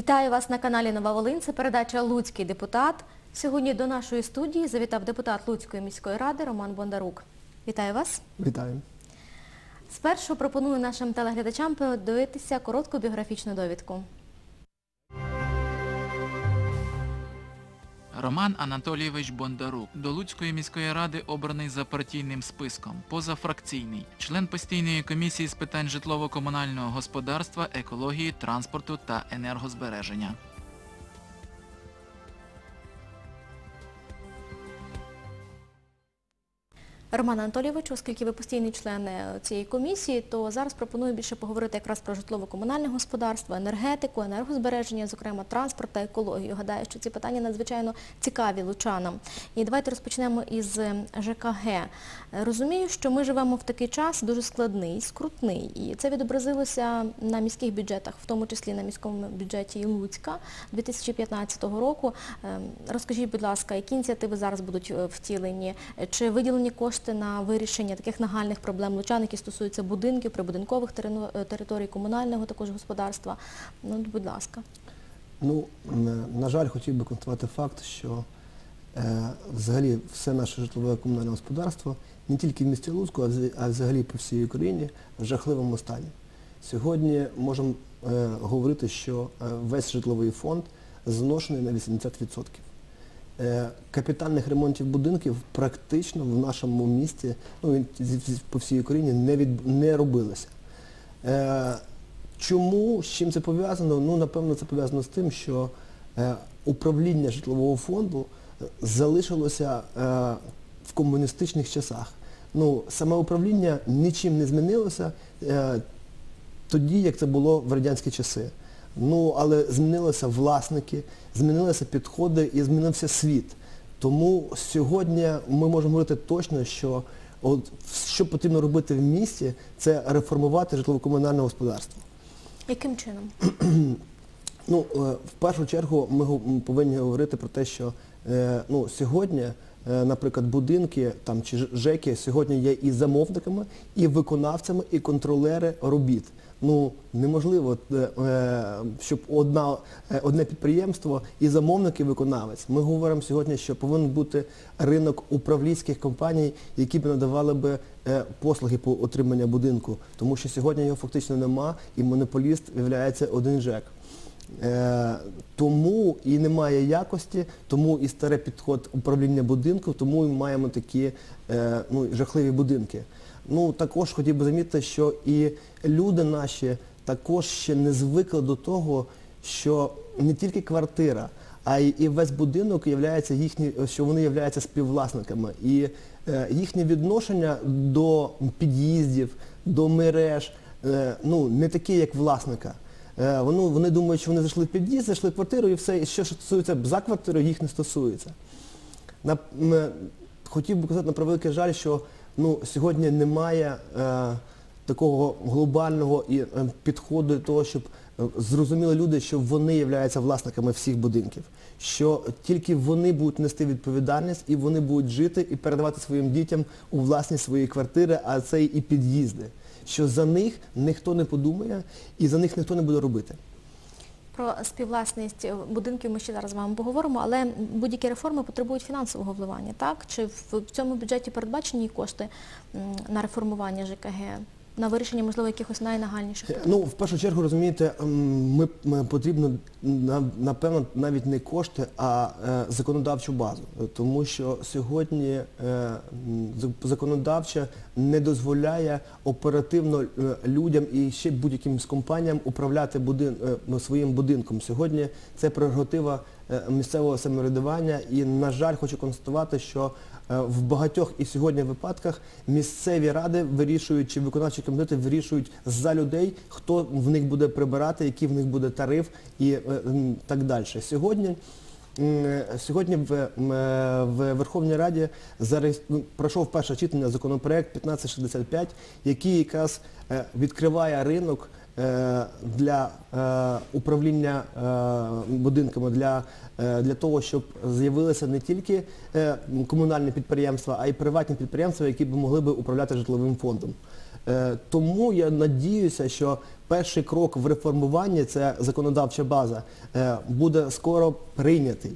Вітаю вас на каналі Нова Волинь. Це передача Луцький депутат. Сьогодні до нашої студії завітав депутат Луцької міської ради Роман Бондарук. Вітаю вас. Вітаю. Спершу пропоную нашим телеглядачам подивитися коротку біографічну довідку. Роман Анатолійович Бондарук. До Луцької міської ради обраний за партійним списком, позафракційний, член постійної комісії з питань житлово-комунального господарства, екології, транспорту та енергозбереження. Роман Анатолійович, оскільки ви постійний член е, цієї комісії, то зараз пропоную більше поговорити якраз про житлово-комунальне господарство, енергетику, енергозбереження, зокрема транспорт та екологію. Гадаю, що ці питання надзвичайно цікаві лучанам. І давайте розпочнемо із е, ЖКГ. Розумію, що ми живемо в такий час дуже складний, скрутний, і це відобразилося на міських бюджетах, в тому числі на міському бюджеті Луцька 2015 року. Ем, Розкажіть, будь ласка, які ініціативи зараз будуть е, втілені? Чи виділені кошти на вирішення таких нагальних проблем лучан, які стосуються будинків, прибудинкових е, територій, комунального також господарства? Ну, будь ласка. Ну, на жаль, хотів би констатувати факт, що е, взагалі все наше житлове комунальне господарство не тільки в місті Луцьку, а вза- взагалі по всій Україні в жахливому стані. Сьогодні можемо е, говорити, що весь житловий фонд зношений на 80%. Е, Капітальних ремонтів будинків практично в нашому місті, ну по всій Україні не, від, не робилося. Е, Чому, з чим це пов'язано? Ну, напевно, це пов'язано з тим, що е, управління житлового фонду е, залишилося е, в комуністичних часах. Ну, саме управління нічим не змінилося е, тоді, як це було в радянські часи. Ну, але змінилися власники, змінилися підходи і змінився світ. Тому сьогодні ми можемо говорити точно, що от, що потрібно робити в місті, це реформувати житлово-комунальне господарство. Яким чином? Ну, е, в першу чергу ми повинні говорити про те, що е, ну, сьогодні, наприклад, будинки там, чи ЖЕКи сьогодні є і замовниками, і виконавцями, і контролери робіт. Ну, неможливо, е, е, щоб одна, е, одне підприємство і замовник, і виконавець. Ми говоримо сьогодні, що повинен бути ринок управлінських компаній, які б надавали би е, послуги по отриманню будинку. Тому що сьогодні його фактично нема, і монополіст є один ЖЕК. Е, тому і немає якості, тому і старий підход управління будинку, тому і маємо такі е, ну, жахливі будинки. Ну, також хотів би замітити, що і люди наші також ще не звикли до того, що не тільки квартира, а й і весь будинок являється їхні, що вони являються співвласниками. І е, їхнє відношення до під'їздів, до мереж, ну, не таке, як власника. Е, Вони, вони думають, що вони зайшли в під'їзд, зайшли в квартиру і все, і що стосується за квартирою, їх не стосується. На, м, хотів би казати на превеликий жаль, що ну, сьогодні немає е, такого глобального і, е, підходу до того, щоб е, зрозуміли люди, що вони являються власниками всіх будинків, що тільки вони будуть нести відповідальність і вони будуть жити і передавати своїм дітям у власність свої квартири, а це і під'їзди. Що за них ніхто не подумає і за них ніхто не буде робити. Про співвласність будинків ми ще зараз з вами поговоримо, але будь-які реформи потребують фінансового вливання, так? Чи в цьому бюджеті передбачені кошти на реформування ЖКГ, на вирішення, можливо, якихось найнагальніших проблем? Ну, в першу чергу, розумієте, ми, ми потрібно на- напевно навіть не кошти, а е, законодавчу базу. Тому що сьогодні е, законодавча не дозволяє оперативно е, людям і ще будь-яким з компаніям управляти будин, е, своїм будинком. Сьогодні це прерогатива е, місцевого самоврядування і, на жаль, хочу констатувати, що Е, В багатьох і сьогодні випадках місцеві ради вирішують, чи виконавчі комітети вирішують за людей, хто в них буде прибирати, який в них буде тариф і е, так далі. Сьогодні, е, сьогодні в, е, в Верховній Раді зареєс- ну, пройшов перше читання законопроект 1565, який якраз е, відкриває ринок е, для е, управління е, будинками, для, е, для того, щоб з'явилися не тільки е, комунальні підприємства, а й приватні підприємства, які б могли б управляти житловим фондом. Е, Тому я надіюся, що перший крок в реформуванні, це законодавча база, е, буде скоро прийнятий.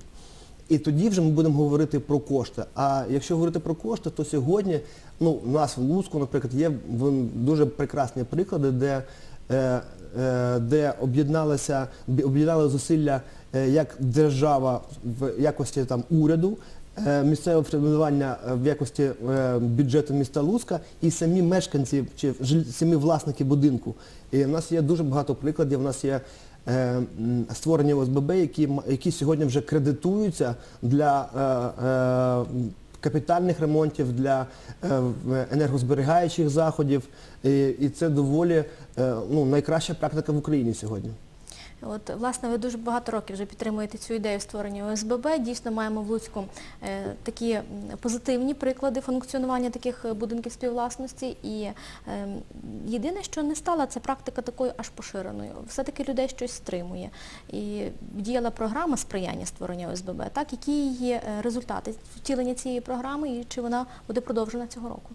І тоді вже ми будемо говорити про кошти. А якщо говорити про кошти, то сьогодні ну, у нас в Луцьку, наприклад, є дуже прекрасні приклади, де, е, е, де об'єдналися, об'єднали зусилля е, як держава в якості там, уряду, е, місцеве врядування е, в якості е, бюджету міста Луцька і самі мешканці чи самі власники будинку. І в нас є дуже багато прикладів. У нас є е, м, створені ОСББ, які, які сьогодні вже кредитуються для е, е, капітальних ремонтів, для е, енергозберігаючих заходів. І, це доволі е, ну, найкраща практика в Україні сьогодні. От, власне, ви дуже багато років вже підтримуєте цю ідею створення ОСББ. Дійсно, маємо в Луцьку е, такі позитивні приклади функціонування таких е, будинків співвласності. І е, єдине, що не стала, це практика такою аж поширеною. Все-таки людей щось стримує. І діяла програма сприяння створення ОСББ. Так, які її е, результати втілення цієї програми і чи вона буде продовжена цього року?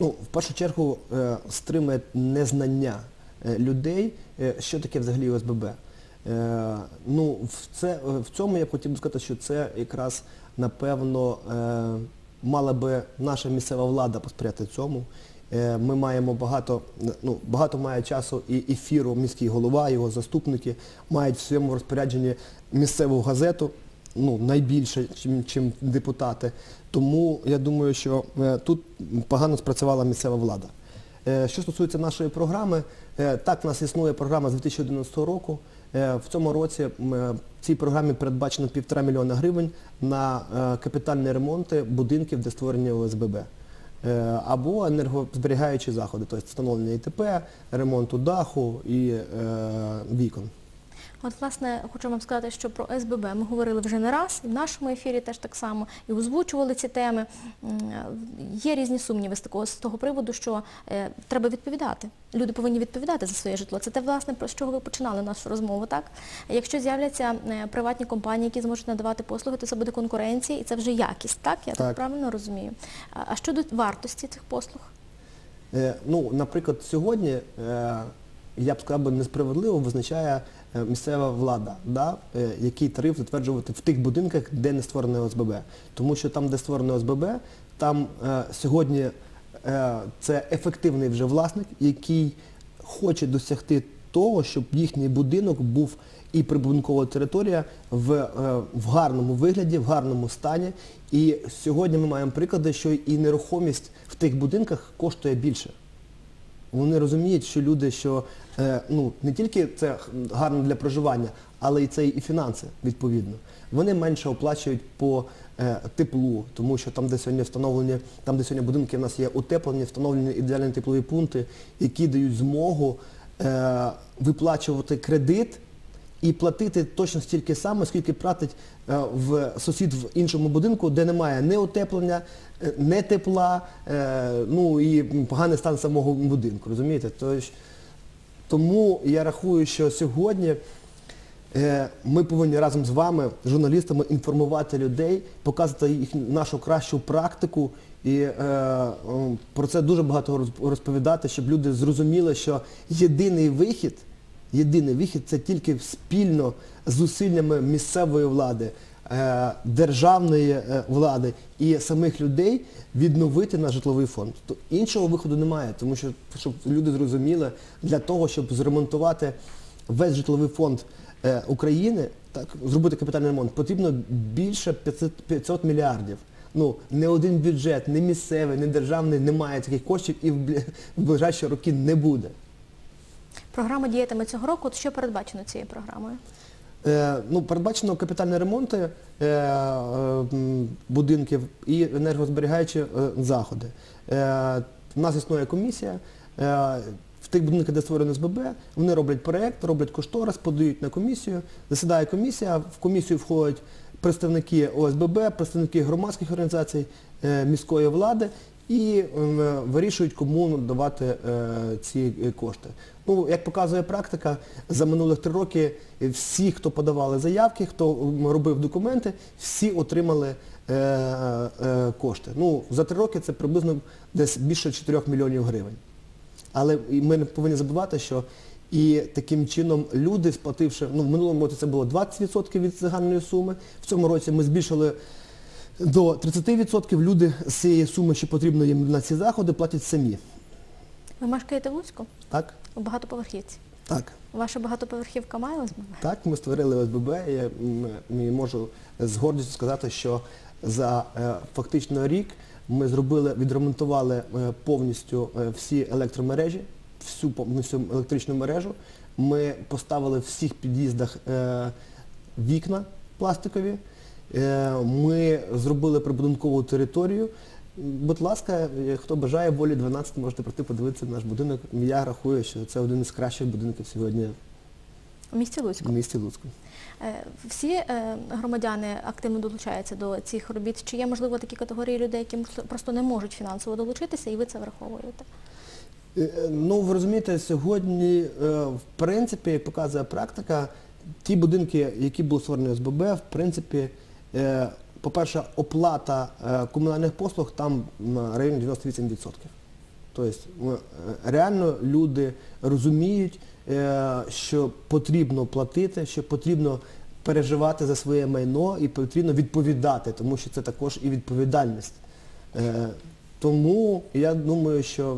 Ну, в першу чергу стримує незнання людей, що таке взагалі ОСББ. Е, ну, в, це, в цьому я б хотів би сказати, що це якраз, напевно, е, мала би наша місцева влада посприяти цьому. Е, Ми маємо багато, ну, багато має часу і ефіру міський голова, його заступники, мають в своєму розпорядженні місцеву газету, ну, найбільше, чим, чим депутати. Тому я думаю, що тут погано спрацювала місцева влада. Е, Що стосується нашої програми, е, так, в нас існує програма з 2011 року. Е, В цьому році в цій програмі передбачено півтора мільйона гривень на капітальні ремонти будинків, де створені ОСББ. Або енергозберігаючі заходи, тобто встановлення ІТП, ремонту даху і вікон. От, власне, хочу вам сказати, що про СББ ми говорили вже не раз, і в нашому ефірі теж так само, і озвучували ці теми. Є різні сумніви з такого з того приводу, що е, треба відповідати. Люди повинні відповідати за своє житло. Це те, власне, про що ви починали нашу розмову, так? Якщо з'являться е, приватні компанії, які зможуть надавати послуги, то це буде конкуренція і це вже якість, так? Я так, Так. правильно розумію. А, а щодо вартості цих послуг? Е, Ну, наприклад, сьогодні, е, я б сказав, несправедливо визначає е, місцева влада, да, е, який тариф затверджувати в тих будинках, де не створене ОСББ. Тому що там, де створене ОСББ, там е, сьогодні е, це ефективний вже власник, який хоче досягти того, щоб їхній будинок був і прибудинкова територія в, е, в гарному вигляді, в гарному стані. І сьогодні ми маємо приклади, що і нерухомість в тих будинках коштує більше. Вони розуміють, що люди, що е, ну, не тільки це гарно для проживання, але і це і фінанси, відповідно. Вони менше оплачують по е, теплу, тому що там, де сьогодні встановлені, там, де сьогодні будинки в нас є утеплені, встановлені ідеальні теплові пункти, які дають змогу е, виплачувати кредит і платити точно стільки саме, скільки платить е, в сусід в іншому будинку, де немає ні утеплення, е, ні тепла, е, ну і поганий стан самого будинку, розумієте? Тому я рахую, що сьогодні е, ми повинні разом з вами, журналістами, інформувати людей, показати їх нашу кращу практику і е, про це дуже багато розповідати, щоб люди зрозуміли, що єдиний вихід, єдиний вихід це тільки спільно з зусиллями місцевої влади, е, державної е, влади і самих людей відновити наш житловий фонд. Іншого виходу немає, тому що щоб люди зрозуміли, для того, щоб зремонтувати весь житловий фонд е, України, зробити капітальний ремонт, потрібно більше 500, 500 мільярдів. Ну, не один бюджет, не місцевий, не державний не має таких коштів і в ближайші роки не буде. Програма діятиме цього року. Що передбачено цією програмою? Е, ну, передбачено капітальні ремонти е, е, будинків і енергозберігаючі заходи. У нас існує комісія. В тих будинках, де створено СББ, вони роблять проєкт, роблять кошторис, подають на комісію, засідає комісія, в комісію входять представники ОСББ, представники громадських організацій, міської влади і вирішують, кому надавати е, ці е, кошти. Ну, як показує практика, за минулих три роки всі, хто подавали заявки, хто робив документи, всі отримали е, кошти. Ну, за три роки це приблизно десь більше 4 мільйонів гривень. Але ми не повинні забувати, що і таким чином люди, сплативши, ну в минулому році це було 20% від загальної суми, в цьому році ми збільшили до 30%, люди з цієї суми, що потрібно їм на ці заходи, платять самі. Ви мешкаєте в Луцьку? Так? У багатоповерхівці. Так. Ваша багатоповерхівка має ОСББ? Так, ми створили ОСББ, я можу з гордістю сказати, що за е, фактично рік ми зробили, відремонтували е, повністю е, всі електромережі, всю повністю електричну мережу. Ми поставили в всіх під'їздах вікна пластикові. Е, Ми зробили прибудинкову територію. Будь ласка, е, хто бажає волі 12, можете прийти подивитися наш будинок. Я рахую, що це один із кращих будинків сьогодні У місті Луцьку. в місті Луцьку. Е, Всі е, громадяни активно долучаються до цих робіт. Чи є, можливо, такі категорії людей, які просто не можуть фінансово долучитися, і ви це враховуєте? Е, е, Ну, ви розумієте, сьогодні, е, в принципі, показує практика, ті будинки, які були створені ОСББ, в принципі, по-перше, оплата е, комунальних послуг там на районі 98%. Тобто е, реально люди розуміють, е, що потрібно платити, що потрібно переживати за своє майно і потрібно відповідати, тому що це також і відповідальність. Е, Тому я думаю, що е,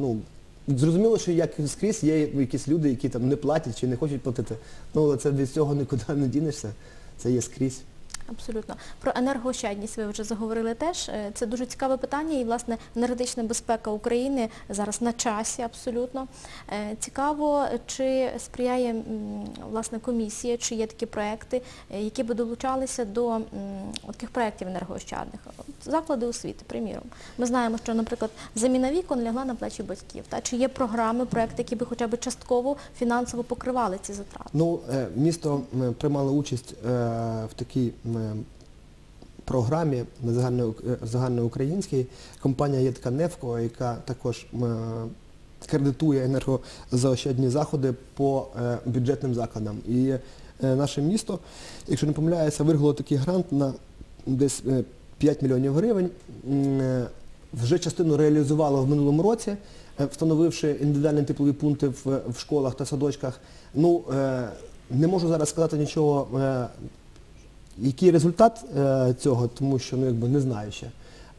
ну, зрозуміло, що як скрізь є якісь люди, які там не платять чи не хочуть платити. Ну, але це від цього нікуди не дінешся. Це є скрізь. Абсолютно. Про енергоощадність ви вже заговорили теж. Е, Це дуже цікаве питання і, власне, енергетична безпека України зараз на часі абсолютно. Е, Цікаво, чи сприяє власне комісія, чи є такі проекти, е, які би долучалися до таких проєктів енергоощадних. Заклади освіти, приміром. Ми знаємо, що, наприклад, заміна вікон лягла на плечі батьків. Та? Чи є програми, проекти, які би хоча б частково фінансово покривали ці затрати? Ну, місто приймало участь в такій програмі на загально- е, загальноукраїнській. Компанія є така Невко, яка також кредитує енергозаощадні заходи по е, бюджетним закладам. І е, наше місто, якщо не помиляюся, виргало такий грант на десь е, 5 мільйонів гривень. Е, Вже частину реалізувало в минулому році, е, встановивши індивідуальні теплові пункти в, школах та садочках. Ну, е, не можу зараз сказати нічого, е, який результат е, цього, тому що ну, якби не знаю ще.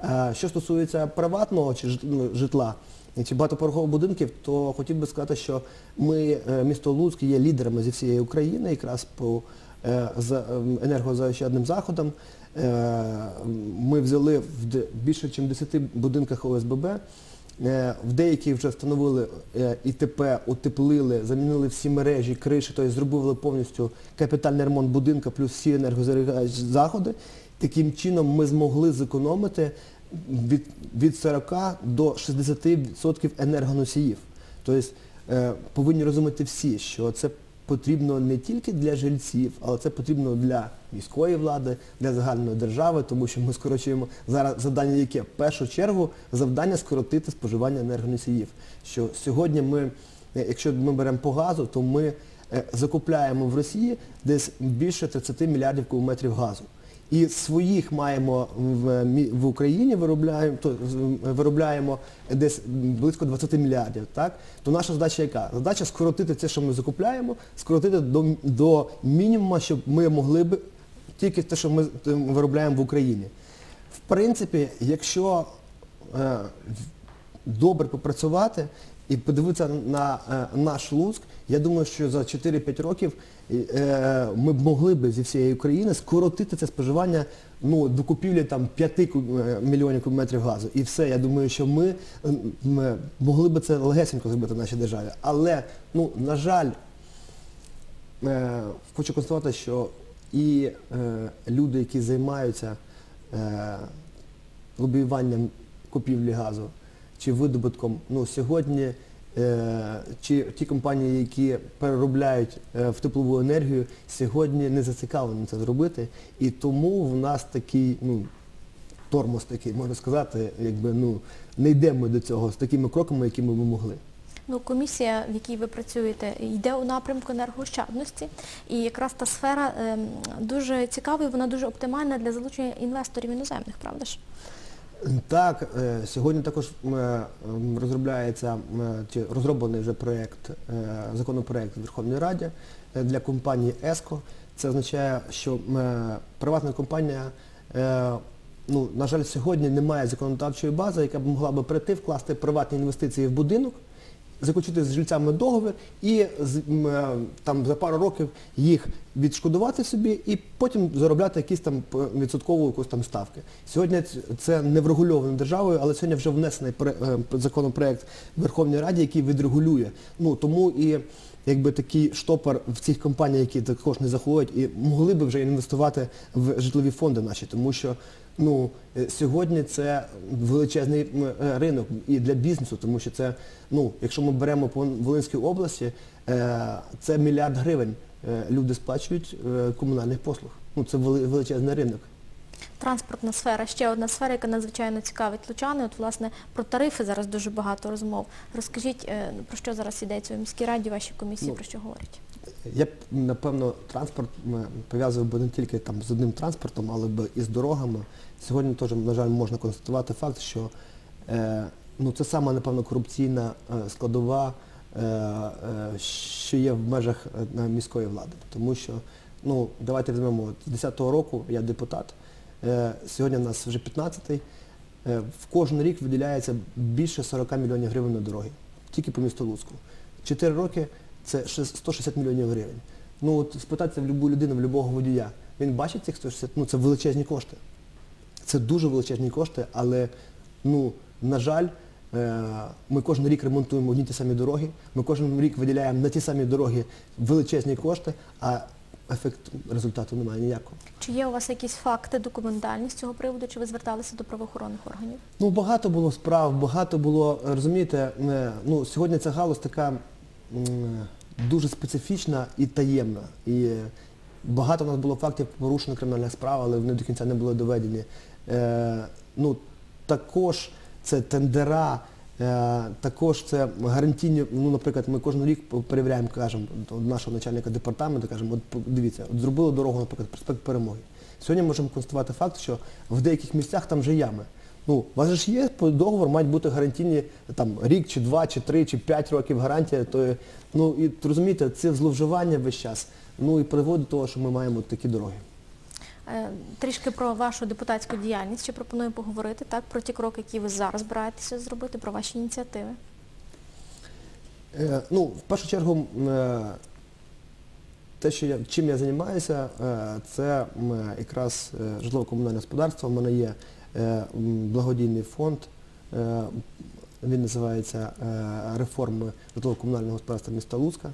Е, Що стосується приватного чи ну, житла, чи багатоповерхових будинків, то хотів би сказати, що ми, е, місто Луцьк, є лідерами зі всієї України якраз по е, за- енергозаощадним заходам. Е, Ми взяли в більше, ніж 10 будинках ОСББ. Е, В деяких вже встановили е, ІТП, утеплили, замінили всі мережі, криші, тобто зробили повністю капітальний ремонт будинка плюс всі енергозберігаючі заходи. Таким чином ми змогли зекономити від, від 40 до 60% енергоносіїв. Тобто е, повинні розуміти всі, що це потрібно не тільки для жильців, але це потрібно для міської влади, для загальної держави, тому що ми скорочуємо зараз завдання яке? В першу чергу завдання скоротити споживання енергоносіїв. Що сьогодні ми, е, якщо ми беремо по газу, то ми е, закупляємо в Росії десь більше 30 мільярдів кубометрів газу. І своїх маємо в, в Україні виробляємо, то, виробляємо десь близько 20 мільярдів. Так? То наша задача яка? Задача скоротити це, що ми закупляємо, скоротити до, до мінімуму, щоб ми могли б тільки те, що ми виробляємо в Україні. В принципі, якщо е, добре попрацювати і подивитися на е, наш Луцьк, я думаю, що за 4-5 років е, ми б могли б зі всієї України скоротити це споживання ну, до купівлі там, 5 е, мільйонів кубометрів газу. І все, я думаю, що ми, е, м, могли б це легесенько зробити в нашій державі. Але, ну, на жаль, Е, хочу констатувати, що і е, люди, які займаються е, лобіюванням купівлі газу чи видобутком, ну сьогодні е, чи ті компанії, які переробляють е, в теплову енергію, сьогодні не зацікавлені це зробити. І тому в нас такий, ну, тормоз такий, можна сказати, якби ну не йдемо до цього з такими кроками, якими ми могли. Ну, комісія, в якій ви працюєте, йде у напрямку енергоощадності. І якраз та сфера ем, дуже цікава і вона дуже оптимальна для залучення інвесторів іноземних, правда ж? Так, е, сьогодні також е, розробляється е, чи розроблений вже проєкт, законопроект в Верховній Раді для компанії ЕСКО. Це означає, що приватна компанія, ну, на жаль, сьогодні не має законодавчої бази, яка б могла б прийти, вкласти приватні інвестиції в будинок, заключити з жильцями договір і е, там за пару років їх відшкодувати собі і потім заробляти якісь там відсоткову якусь там ставки. Сьогодні це не врегульовано державою, але сьогодні вже внесений е, законопроект в Верховній Раді, який відрегулює. Ну тому і якби такий штопор в цих компаніях, які також не заходять, і могли би вже інвестувати в житлові фонди наші, тому що ну, е, сьогодні це величезний е, ринок і для бізнесу, тому що це, ну, якщо ми беремо по Волинській області, е, це мільярд гривень люди сплачують комунальних послуг. Ну, це величезний ринок. Транспортна сфера, ще одна сфера, яка надзвичайно цікавить лучани. От, власне, про тарифи зараз дуже багато розмов. Розкажіть, про що зараз йдеться у міській раді, вашій комісії, Ну, про що говорять? Я б, напевно, транспорт пов'язував би не тільки там з одним транспортом, але б і з дорогами. Сьогодні теж, на жаль, можна констатувати факт, що е, ну, це сама, напевно, корупційна е, складова, е, е, що є в межах е, міської влади. Тому що, ну, давайте візьмемо, з 10-го року я депутат, е, сьогодні в нас вже 15-й, е, в кожен рік виділяється більше 40 мільйонів гривень на дороги, тільки по місту Луцьку. Чотири роки це 160 мільйонів гривень. Ну от спитатися в будь-яку людину, в будь-якого водія, він бачить цих 160, ну це величезні кошти. Це дуже величезні кошти, але, ну, на жаль, е, ми кожен рік ремонтуємо одні ті самі дороги, ми кожен рік виділяємо на ті самі дороги величезні кошти, а ефект результату немає ніякого. Чи є у вас якісь факти, документальні з цього приводу, чи ви зверталися до правоохоронних органів? Ну, багато було справ, багато було, розумієте, е, ну, сьогодні ця галузь така дуже специфічна і таємна. І е, багато у нас було фактів порушення кримінальних справ, але вони до кінця не були доведені. Е, ну, також це тендера, е, також це гарантійні, ну, наприклад, ми кожен рік перевіряємо, кажемо, нашого начальника департаменту, кажемо, от дивіться, от зробили дорогу, наприклад, проспект перемоги. Сьогодні можемо констатувати факт, що в деяких місцях там вже ями. Ну, у вас же ж є по договору, мають бути гарантійні там, рік, чи два, чи три, чи п'ять років гарантія. То, ну, і розумієте, це зловживання весь час. Ну і приводить до того, що ми маємо такі дороги. Е, Трішки про вашу депутатську діяльність ще пропоную поговорити, так, про ті кроки, які ви зараз збираєтеся зробити, про ваші ініціативи. Е, ну, в першу чергу, е, те, що я, чим я займаюся, е, це м, якраз е, житлово-комунальне господарство. У мене є е, благодійний фонд, е, він називається е, реформи житлово-комунального господарства міста Луцька.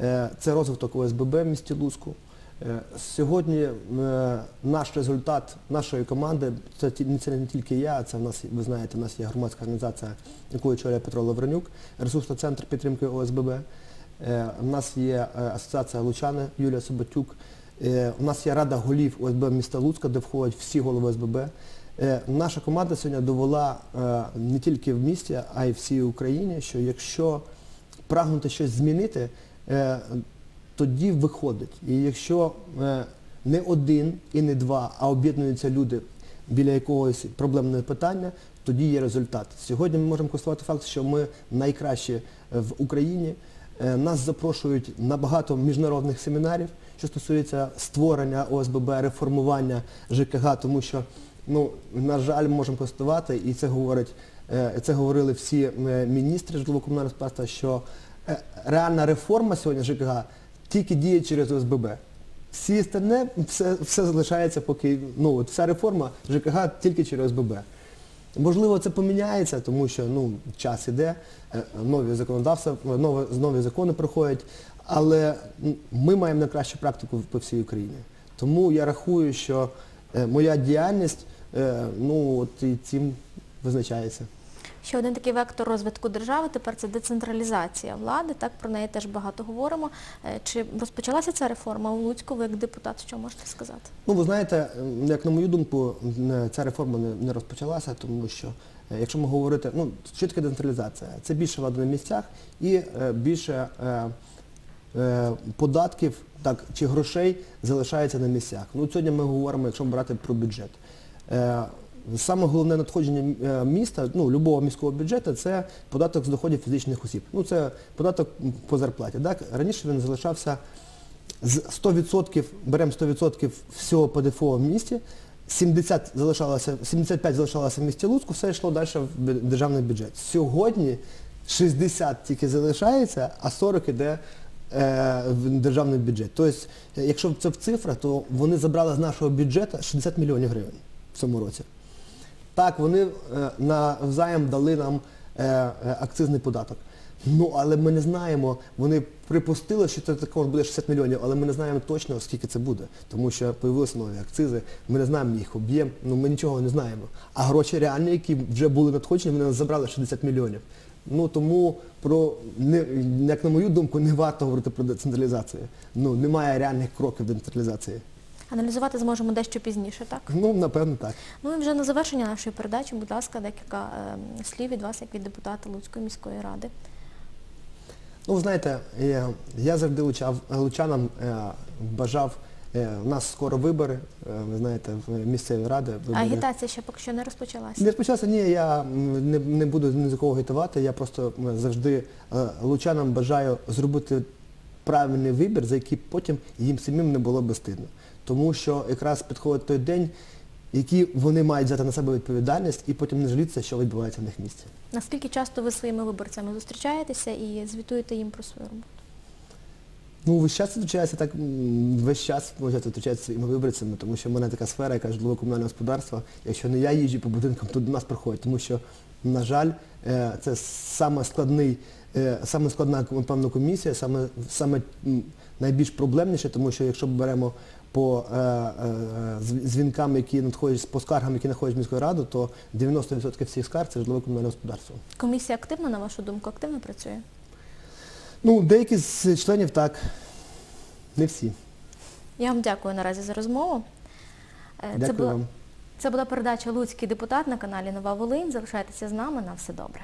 Е, Це розвиток ОСББ в місті Луцьку. Е, Сьогодні е, наш результат нашої команди, це, не тільки я, це в нас, ви знаєте, у нас є громадська організація, яку очолює Петро Лавренюк, ресурсний центр підтримки ОСББ. Е, У нас є е, асоціація Лучани Юлія Соботюк. Е, У нас є рада голів ОСБ міста Луцька, де входять всі голови ОСББ. Е, Наша команда сьогодні довела е, не тільки в місті, а й всій Україні, що якщо прагнути щось змінити, е, тоді виходить. І якщо не один і не два, а об'єднуються люди біля якогось проблемного питання, тоді є результат. Сьогодні ми можемо констатувати факт, що ми найкращі в Україні. Нас запрошують на багато міжнародних семінарів, що стосується створення ОСББ, реформування ЖКГ, тому що, ну, на жаль, можемо констатувати, і це говорить, е, це говорили всі е, міністри житлово-комунального господарства, що е, реальна реформа сьогодні ЖКГ тільки діє через ОСББ. Всі остальне, все, все залишається поки, ну, от вся реформа ЖКГ тільки через ОСББ. Можливо, це поміняється, тому що ну, час іде, нові законодавства, нові, нові закони приходять, але ми маємо найкращу практику по всій Україні. Тому я рахую, що моя діяльність ну, от і цим визначається. Ще один такий вектор розвитку держави тепер це децентралізація влади. Так про неї теж багато говоримо. Е, Чи розпочалася ця реформа у Луцьку? Ви як депутат, що можете сказати? Ну, ви знаєте, як на мою думку, ця реформа не, розпочалася, тому що е, якщо ми говорити, ну, що таке децентралізація? Це більше влади на місцях і е, більше е, е, податків так, чи грошей залишається на місцях. Ну, сьогодні ми говоримо, якщо брати про бюджет. Е, Саме головне надходження е, міста, ну, любого міського бюджету, це податок з доходів фізичних осіб. Ну, це податок по зарплаті. Так? Раніше він залишався з 100%, беремо 100% всього ПДФО в місті, 70 залишалося, 75 залишалося в місті Луцьку, все йшло далі в державний бюджет. Сьогодні 60 тільки залишається, а 40 іде е, в державний бюджет. Тобто, якщо це в цифрах, то вони забрали з нашого бюджету 60 мільйонів гривень в цьому році. Так, вони е, навзаєм дали нам е, е, акцизний податок. Ну, але ми не знаємо, вони припустили, що це також буде 60 мільйонів, але ми не знаємо точно, скільки це буде. Тому що появилися нові акцизи, ми не знаємо їх об'єм, ну ми нічого не знаємо. А гроші реальні, які вже були надходжені, вони нас забрали 60 мільйонів. Ну тому про не, як на мою думку, не варто говорити про децентралізацію. Ну немає реальних кроків децентралізації. Аналізувати зможемо дещо пізніше, так? Ну, напевно, так. Ну і вже на завершення нашої передачі, будь ласка, декілька е, слів від вас, як від депутата Луцької міської ради. Ну, ви знаєте, я, я завжди лучав, лучанам е, бажав, е, у нас скоро вибори, е, ви знаєте, в місцеві ради. Вибори. агітація ще поки що не розпочалася. Не розпочався, ні, я м, не, не буду ні за кого агітувати, я просто м, завжди е, лучанам бажаю зробити правильний вибір, за який потім їм самим не було би стидно. Тому що якраз підходить той день, який вони мають взяти на себе відповідальність і потім не жалітися, що відбувається в них в місті. Наскільки часто ви своїми виборцями зустрічаєтеся і звітуєте їм про свою роботу? Ну, весь час зустрічається так, весь час можна зустрічатися своїми виборцями, тому що в мене така сфера, яка житлово комунальне господарство. Якщо не я їжджу по будинкам, то до нас приходять, тому що, на жаль, е, це саме складний, е, саме складна напевно, комісія, саме, саме найбільш проблемніше, тому що якщо ми беремо по е, е, дзвінкам, які надходять, по скаргам, які надходять в міську раду, то 90% всіх скарг це житлово комунальне господарство. Комісія активно, на вашу думку, активно працює? Ну, деякі з членів так, не всі. Я вам дякую наразі за розмову. Е, Це Дякую була, вам. це була передача Луцький депутат на каналі Нова Волинь. Залишайтеся з нами на все добре.